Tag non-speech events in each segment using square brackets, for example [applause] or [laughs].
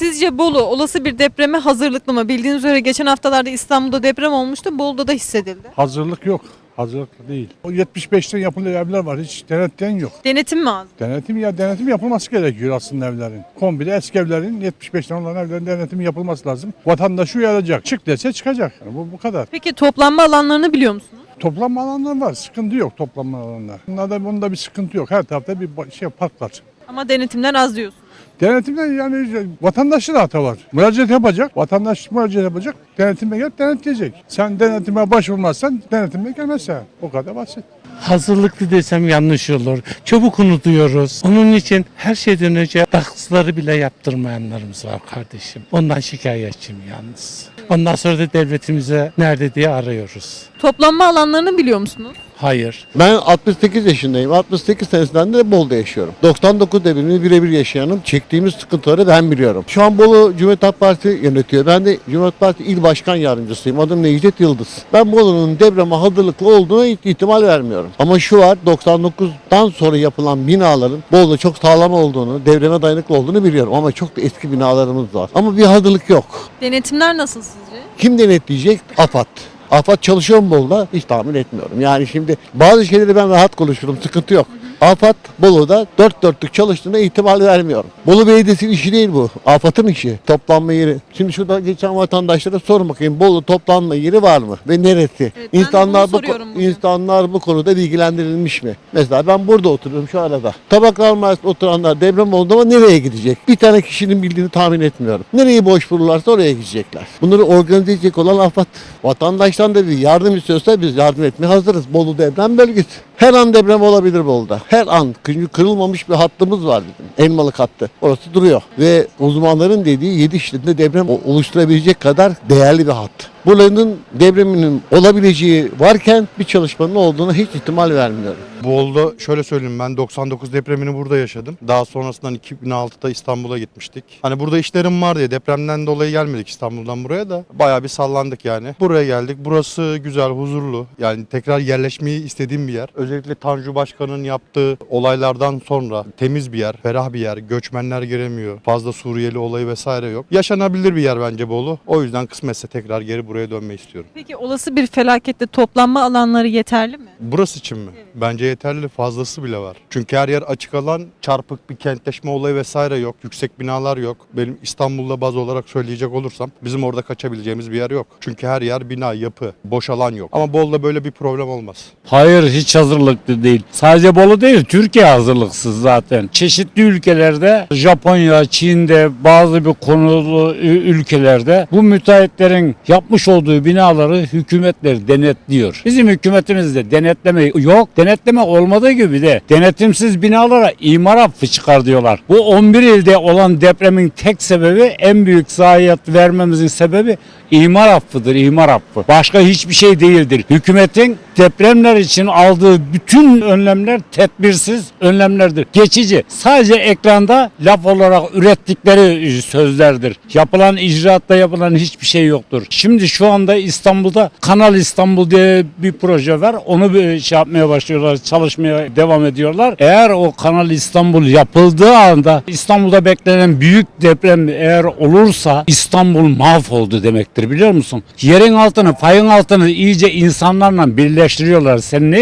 Sizce Bolu olası bir depreme hazırlıklı mı? Bildiğiniz üzere geçen haftalarda İstanbul'da deprem olmuştu. Bolu'da da hissedildi. Hazırlık yok. Hazırlıklı değil. O 75'ten yapılan evler var. Hiç denetleyen yok. Denetim mi az? Denetim ya denetim yapılması gerekiyor aslında evlerin. Kombine eski evlerin 75'ten olan evlerin denetimi yapılması lazım. Vatandaşı uyaracak. Çık dese çıkacak. Yani bu bu kadar. Peki toplanma alanlarını biliyor musunuz? Toplanma alanları var. Sıkıntı yok toplanma alanlar. Bunda bunda bir sıkıntı yok. Her tarafta bir şey park var. Ama denetimler az diyorsunuz. Denetimde yani vatandaşın hata var. Müracaat yapacak, vatandaş müracaat yapacak, denetime gelip denetleyecek. Sen denetime başvurmazsan denetime gelmezse. O kadar basit. Hazırlıklı desem yanlış olur. Çabuk unutuyoruz. Onun için her şeyden önce daksları bile yaptırmayanlarımız var kardeşim. Ondan şikayetçiyim yalnız. Ondan sonra da devletimize nerede diye arıyoruz. Toplanma alanlarını biliyor musunuz? Hayır. Ben 68 yaşındayım. 68 senesinden de Bolu'da yaşıyorum. 99 devrimini birebir yaşayanım. Çektiğimiz sıkıntıları ben biliyorum. Şu an Bolu Cumhuriyet Halk Partisi yönetiyor. Ben de Cumhuriyet Halk Partisi İl Başkan Yardımcısıyım. Adım Necdet Yıldız. Ben Bolu'nun depreme hazırlıklı olduğuna ihtimal vermiyorum. Ama şu var 99'dan sonra yapılan binaların Bolu'da çok sağlam olduğunu, depreme dayanıklı olduğunu biliyorum. Ama çok da eski binalarımız var. Ama bir hazırlık yok. Denetimler nasıl sizce? Kim denetleyecek? AFAD. AFAD çalışıyor mu Bolu'da? Hiç tahmin etmiyorum. Yani şimdi bazı şeyleri ben rahat konuşurum. Sıkıntı yok. AFAD Bolu'da dört dörtlük çalıştığına ihtimal vermiyorum. Bolu Belediyesi'nin işi değil bu. AFAD'ın işi. Toplanma yeri. Şimdi şurada geçen vatandaşlara sorun bakayım. Bolu toplanma yeri var mı? Ve neresi? Evet, insanlar bu insanlar bu konuda bilgilendirilmiş mi? Mesela ben burada oturuyorum şu arada. Tabaklar Mahallesi'nde oturanlar deprem oldu ama nereye gidecek? Bir tane kişinin bildiğini tahmin etmiyorum. Nereyi boş bulurlarsa oraya gidecekler. Bunları organize edecek olan AFAD. Vatandaştan da bir yardım istiyorsa biz yardım etmeye hazırız. Bolu deprem bölgesi. Her an deprem olabilir Bolu'da. Her an. Çünkü kırılmamış bir hattımız var bizim. Elmalık hattı. Orası duruyor. Ve uzmanların dediği 7 şiddetinde deprem oluşturabilecek kadar değerli bir hat. Buranın depreminin olabileceği varken bir çalışmanın olduğuna hiç ihtimal vermiyorum. Bolu'da şöyle söyleyeyim ben 99 depremini burada yaşadım. Daha sonrasından 2006'da İstanbul'a gitmiştik. Hani burada işlerim var diye depremden dolayı gelmedik İstanbul'dan buraya da. Bayağı bir sallandık yani. Buraya geldik. Burası güzel, huzurlu. Yani tekrar yerleşmeyi istediğim bir yer. Özellikle Tanju Başkan'ın yaptığı olaylardan sonra temiz bir yer, ferah bir yer. Göçmenler giremiyor. Fazla Suriyeli olayı vesaire yok. Yaşanabilir bir yer bence Bolu. O yüzden kısmetse tekrar geri buraya dönmeyi istiyorum. Peki olası bir felakette toplanma alanları yeterli mi? Burası için mi? Bence yeterli fazlası bile var. Çünkü her yer açık alan, çarpık bir kentleşme olayı vesaire yok. Yüksek binalar yok. Benim İstanbul'da baz olarak söyleyecek olursam bizim orada kaçabileceğimiz bir yer yok. Çünkü her yer bina, yapı, boş alan yok. Ama Bolu'da böyle bir problem olmaz. Hayır hiç hazırlıklı değil. Sadece Bolu değil Türkiye hazırlıksız zaten. Çeşitli ülkelerde Japonya, Çin'de bazı bir konulu ü- ülkelerde bu müteahhitlerin yapmış olduğu binaları hükümetler denetliyor. Bizim hükümetimiz de denetleme yok. Denetleme olmadığı gibi de denetimsiz binalara imar affı çıkar diyorlar. Bu 11 ilde olan depremin tek sebebi en büyük zayiat vermemizin sebebi imar affıdır, imar affı. Başka hiçbir şey değildir. Hükümetin depremler için aldığı bütün önlemler tedbirsiz önlemlerdir. Geçici. Sadece ekranda laf olarak ürettikleri sözlerdir. Yapılan icraatta yapılan hiçbir şey yoktur. Şimdi şu anda İstanbul'da Kanal İstanbul diye bir proje var. Onu bir şey yapmaya başlıyorlar, çalışmaya devam ediyorlar. Eğer o Kanal İstanbul yapıldığı anda İstanbul'da beklenen büyük deprem eğer olursa İstanbul mahvoldu demektir biliyor musun? Yerin altını, fayın altını iyice insanlarla birleştiriyorlar. Sen ne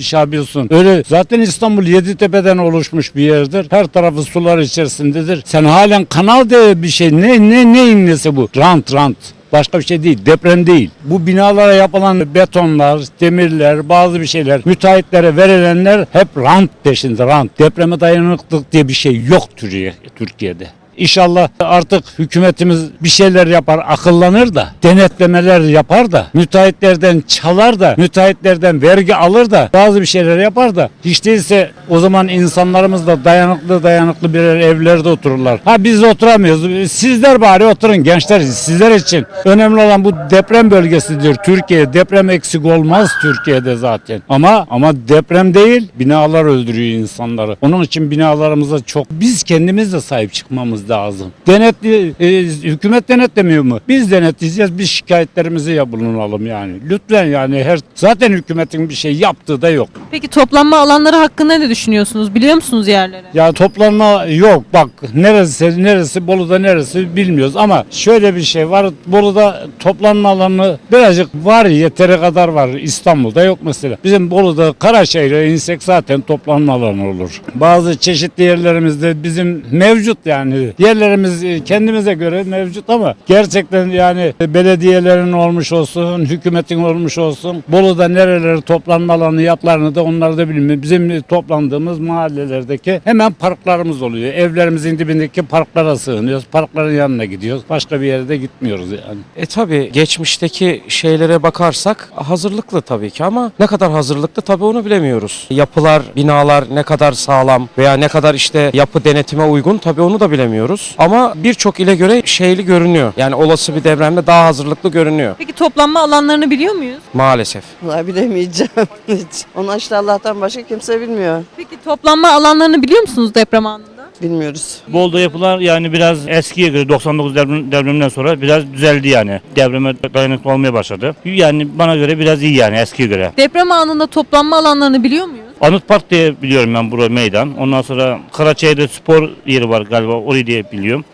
şey yapıyorsun? Öyle zaten İstanbul Yeditepe'den oluşmuş bir yerdir. Her tarafı sular içerisindedir. Sen halen kanal diye bir şey ne ne neyin nesi bu? Rant rant. Başka bir şey değil. Deprem değil. Bu binalara yapılan betonlar, demirler, bazı bir şeyler, müteahhitlere verilenler hep rant peşinde. Rant. Depreme dayanıklılık diye bir şey yok Türkiye, Türkiye'de. İnşallah artık hükümetimiz bir şeyler yapar, akıllanır da, denetlemeler yapar da, müteahhitlerden çalar da, müteahhitlerden vergi alır da, bazı bir şeyler yapar da, hiç değilse o zaman insanlarımız da dayanıklı dayanıklı birer evlerde otururlar. Ha biz oturamıyoruz. Sizler bari oturun gençler, sizler için. Önemli olan bu deprem bölgesidir. Türkiye deprem eksik olmaz Türkiye'de zaten. Ama ama deprem değil, binalar öldürüyor insanları. Onun için binalarımıza çok biz kendimiz de sahip çıkmamız denetlememiz lazım. Denetli, e, hükümet denetlemiyor mu? Biz denetleyeceğiz, biz şikayetlerimizi ya bulunalım yani. Lütfen yani her zaten hükümetin bir şey yaptığı da yok. Peki toplanma alanları hakkında ne düşünüyorsunuz? Biliyor musunuz yerleri? Ya toplanma yok bak neresi neresi Bolu'da neresi bilmiyoruz ama şöyle bir şey var Bolu'da toplanma alanı birazcık var yeteri kadar var İstanbul'da yok mesela. Bizim Bolu'da Karaşehir'e insek zaten toplanma alanı olur. Bazı çeşitli yerlerimizde bizim mevcut yani yerlerimiz e, kendimize göre mevcut ama gerçekten yani belediyelerin olmuş olsun hükümetin olmuş olsun Bolu'da nereleri toplanma alanı yaplarını da onlar da bilmiyor. Bizim toplandığımız mahallelerdeki hemen parklarımız oluyor. Evlerimizin dibindeki parklara sığınıyoruz. Parkların yanına gidiyoruz. Başka bir yere de gitmiyoruz yani. E tabi geçmişteki şeylere bakarsak hazırlıklı tabii ki ama ne kadar hazırlıklı tabii onu bilemiyoruz. Yapılar, binalar ne kadar sağlam veya ne kadar işte yapı denetime uygun tabii onu da bilemiyoruz. Ama birçok ile göre şeyli görünüyor. Yani olası bir depremde daha hazırlıklı görünüyor Peki toplanma alanlarını biliyor muyuz? maalesef. Vallahi bilemeyeceğim [laughs] hiç. Onu işte Allah'tan başka kimse bilmiyor. Peki toplanma alanlarını biliyor musunuz deprem anında? Bilmiyoruz. Bolda yapılar yani biraz eskiye göre 99 deprem, depreminden sonra biraz düzeldi yani. Depreme dayanıklı olmaya başladı. Yani bana göre biraz iyi yani eskiye göre. Deprem anında toplanma alanlarını biliyor muyuz? Anıt Park diye biliyorum ben burası meydan. Ondan sonra Karaçay'da spor yeri var galiba orayı diye biliyorum.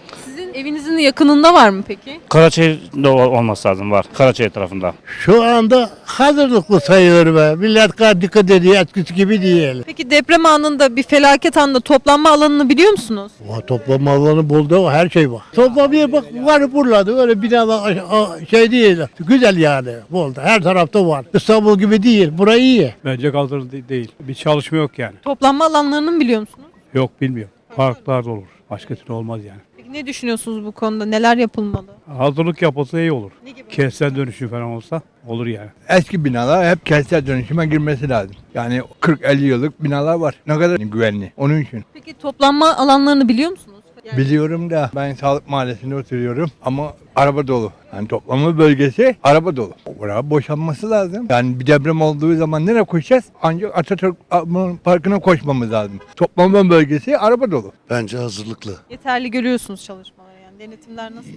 Evinizin yakınında var mı peki? Karaçay'da ol- olması lazım var. Karaçay tarafında. Şu anda hazırlıklı sayıyorum ben. Millet kadar dikkat ediyor eskisi gibi değil. Peki deprem anında bir felaket anında toplanma alanını biliyor musunuz? O toplama alanı buldu her şey var. Toplama yer bak var buralarda öyle binalar şey değil. Güzel yani buldu. Her tarafta var. İstanbul gibi değil. Burayı iyi. Bence kaldırıldı değil. Bir çalışma yok yani. Toplanma alanlarını mı biliyor musunuz? Yok bilmiyorum. Parklarda olur. Başka türlü olmaz yani. Ne düşünüyorsunuz bu konuda? Neler yapılmalı? Hazırlık yapılsa iyi olur. Ne gibi? Kentsel dönüşüm falan olsa olur yani. Eski binalar hep kentsel dönüşüme girmesi lazım. Yani 40-50 yıllık binalar var. Ne kadar güvenli. Onun için. Peki toplanma alanlarını biliyor musunuz? Yani Biliyorum da ben sağlık mahallesinde oturuyorum ama araba dolu. Yani toplama bölgesi araba dolu. Buraya boşanması lazım. Yani bir deprem olduğu zaman nereye koşacağız? Ancak Atatürk Parkı'na koşmamız lazım. Toplama bölgesi araba dolu. Bence hazırlıklı. yeterli görüyorsunuz çalışmaları. Denetimler nasıl?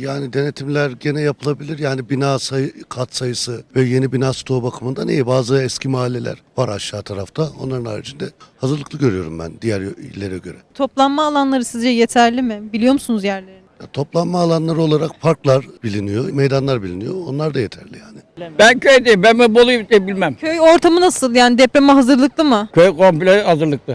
Yani denetimler gene yapılabilir. Yani bina sayı, kat sayısı ve yeni bina stoğu bakımından iyi. Bazı eski mahalleler var aşağı tarafta. Onların haricinde hazırlıklı görüyorum ben diğer illere göre. Toplanma alanları sizce yeterli mi? Biliyor musunuz yerlerini? Ya toplanma alanları olarak parklar biliniyor, meydanlar biliniyor. Onlar da yeterli yani. Ben köydeyim. Ben Bolu'yu bilmem. Köy ortamı nasıl? Yani depreme hazırlıklı mı? Köy komple hazırlıklı.